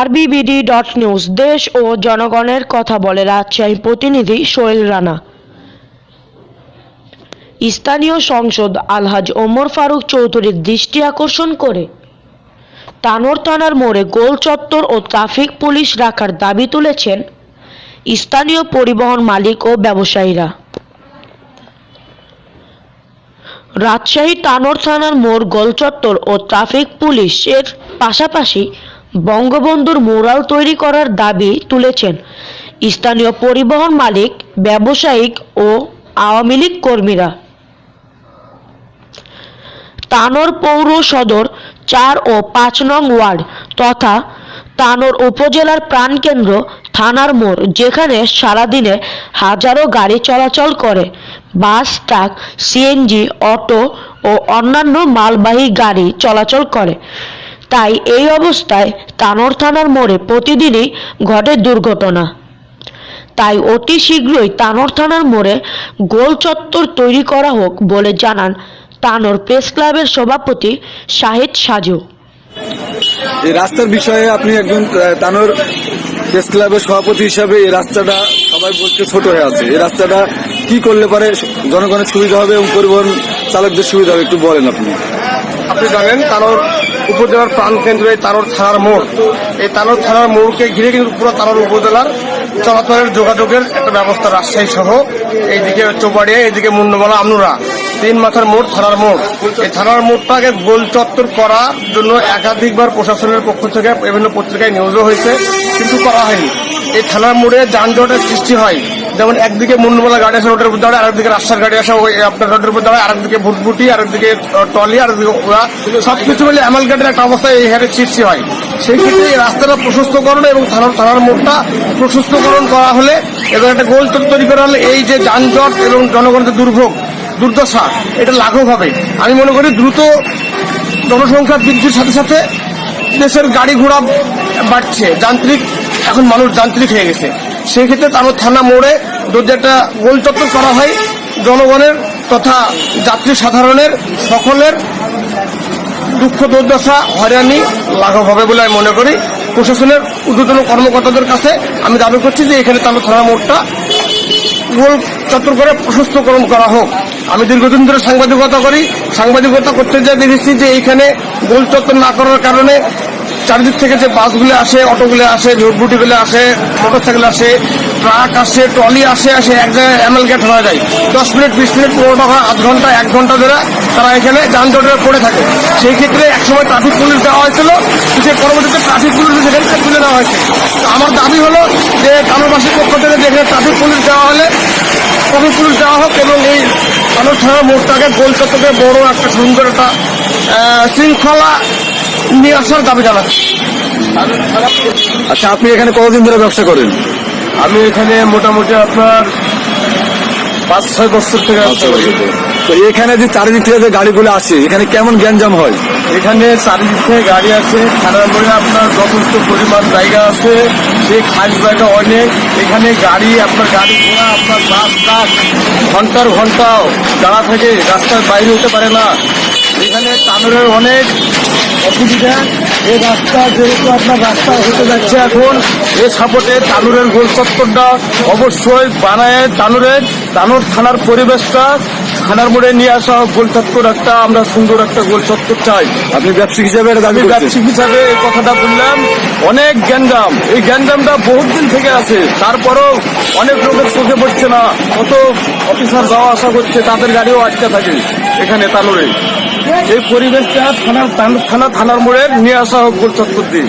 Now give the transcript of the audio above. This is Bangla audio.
আরবিবিডি ডট নিউজ দেশ ও জনগণের কথা বলে রাজশাহী প্রতিনিধি সোহেল রানা। স্থানীয় সংসদ আলহাজ ওমর ফারুক চৌধুরীর দৃষ্টি আকর্ষণ করে। তানোর থানার মোড়ে গোল চত্বর ও ট্রাফিক পুলিশ রাখার দাবি তুলেছেন স্থানীয় পরিবহন মালিক ও ব্যবসায়ীরা। রাজশাহী তানোর থানার মোড় গোলচত্বর ও ট্রাফিক পুলিশের পাশাপাশি বঙ্গবন্ধুর মোরাল তৈরি করার দাবি তুলেছেন। স্থানীয় পরিবহন মালিক, ব্যবসায়িক ও আওয়ামী লীগ কর্মীরা। তানোর পৌর সদর চার ও পাঁচ নং ওয়ার্ড তথা তানোর উপজেলার প্রাণকেন্দ্র থানার মোড়, যেখানে সারাদিনে হাজারো গাড়ি চলাচল করে। বাস, ট্রাক, সিএনজি, অটো ও অন্যান্য মালবাহী গাড়ি চলাচল করে। তাই এই অবস্থায় তানোর থানার মোড়ে প্রতিদিনই ঘটে দুর্ঘটনা। তাই অতি শীঘ্রই তানোর থানার মোড়ে গোল চত্বর তৈরি করা হোক বলে জানান তানোর প্রেস ক্লাবের সভাপতি শাহিদ সাজু। এই রাস্তার বিষয়ে আপনি একজন তানোর প্রেস ক্লাবের সভাপতি হিসাবে এই রাস্তাটা সবাই বলতে ছোট হয়ে আছে। এই রাস্তাটা কি করলে পারে জনগণের সুবিধা হবে এবং পরিবহন চালকদের সুবিধা হবে একটু বলেন আপনি। আপনি জানেন তানোর উপজেলার প্রাণ কেন্দ্র এই তানোর থানার মোড়। এই তানোর থানার মোড়কে ঘিরে কিন্তু পুরো তানোর উপজেলার চলাচলের যোগাযোগের একটা ব্যবস্থা রাজশাহী সহ এইদিকে চৌবাড়িয়া এইদিকে মুন্ডমালা আমনুরা। তিন মাথার মোড়, থানার মোড়। এই থানার মোড়টাকে গোল চত্বর করার জন্য একাধিকবার প্রশাসনের পক্ষ থেকে বিভিন্ন পত্রিকায় নিউজও হয়েছে, কিন্তু করা হয়নি। এই থানার মোড়ে যানজটের সৃষ্টি হয়। যেমন একদিকে মুন্ডমালা গাড়ি আসে রোডের উপর দাঁড়ায়, আরেকদিকে রাস্তার গাড়ি আসে ওই আপনার রোডের উপর দাঁড়ায়, আরেকদিকে ভুটভুটি, আরেকদিকে টলি আরেকদিকে ওরা। সবকিছু মিলে অ্যামালগেটের একটা অবস্থায় এই হারে সৃষ্টি হয়। সেই ক্ষেত্রে এই রাস্তাটা প্রশস্তকরণ এবং থানার থানার মোড়টা প্রশস্তকরণ করা হলে এবং একটা গোল তৈরি করা হলে এই যে যানজট এবং জনগণের দুর্ভোগ, দুর্দশা, এটা লাঘব হবে। আমি মনে করি দ্রুত জনসংখ্যা বৃদ্ধির সাথে সাথে দেশের গাড়ি ঘোড়া বাড়ছে। যান্ত্রিক এখন মানুষ যান্ত্রিক হয়ে গেছে। সেই ক্ষেত্রে তারপর থানা মোড়ে যদি একটা গোল চত্বর করা হয়, জনগণের তথা যাত্রী সাধারণের সকলের দুঃখ দুর্দশা হয়রানি লাঘব হবে বলে আমি মনে করি। প্রশাসনের ঊর্ধ্বতন কর্মকর্তাদের কাছে আমি দাবি করছি যে এখানে তার থানা মোড়টা গোল চত্বর করে প্রশস্তকরণ করা হোক। আমি দীর্ঘদিন ধরে সাংবাদিকতা করি। সাংবাদিকতা করতে যা দেখেছি যে এইখানে গোল চত্বর না করার কারণে চারিদিক থেকে যে বাসগুলো আসে, অটোগুলো আসে ভুটভুটিগুলো আসে, মোটরসাইকেল আসে, ট্রাক আসে, ট্রলি আসে আসে, এক জায়গায় এমএল গেট হয়ে যায়। দশ মিনিট, বিশ মিনিট, পনেরো টাকা আধ ঘণ্টা, এক ঘণ্টা ধরে তারা এখানে যানজটে পড়ে থাকে। সেই ক্ষেত্রে একসময় ট্রাফিক পুলিশ দেওয়া হয়েছিল যে পরবর্তীতে ট্রাফিক পুলিশ সেখান থেকে তুলে নেওয়া হয়েছে। আমার দাবি হলো যে কালোবাসীর পক্ষ থেকে যেখানে ট্রাফিক পুলিশ দেওয়া হলে ট্রাফিক পুলিশ দেওয়া হোক এবং এই থানার মোড়টাকে গোল চত্বরে বড় একটা সুন্দর একটা শৃঙ্খলা নিয়ে আসার দাবি জানাচ্ছি আচ্ছা আপনি এখানে কতদিন ধরে ব্যবসা করেন? আমি এখানে মোটামুটি আপনার পাঁচ ছয় বছর থেকে তো এখানে যে চারিদিক থেকে যে গাড়িগুলো আসে এখানে কেমন গ্যাঞ্জাম হয়? এখানে চারিদিক থেকে গাড়ি আছে থানার মোড়ে আপনার যথেষ্ট পরিমাণ জায়গা আছে সেই খাস জায়গা অনেক এখানে গাড়ি আপনার গাড়ি ঘোড়া আপনার বাস ট্রাক ঘণ্টার ঘন্টাও দাঁড়া থেকে রাস্তার বাইরে হতে পারে না। এখানে টানেলের অনেক অসুবিধা এই রাস্তা যেহেতু আপনার রাস্তা হতে যাচ্ছে এখন এ সাপোর্টে তানুরের গোল চত্বরটা অবশ্যই বানায় তানুরের। তানুর থানার পরিবেশটা থানার মোড়ে নিয়ে আসা হোক গোল চত্বর একটা আমরা সুন্দর একটা গোল চত্বর চাই। আপনি ব্যবসায়িক হিসাবে আমি ব্যবসায়িক হিসাবে এই কথাটা বললাম। অনেক গ্যাঞ্জাম এই গ্যাঞ্জামটা বহুত দিন থেকে আছে। তারপরেও অনেক লোকের চোখে পড়ছে না। কত অফিসার যাওয়া আসা করছে তাদের গাড়িও আটকে থাকে এখানে তানুরে। এই পরিবেশটা থানার থানা থানার মোড়ে নিয়ে আসা হোক গোল চত্বর দিয়ে।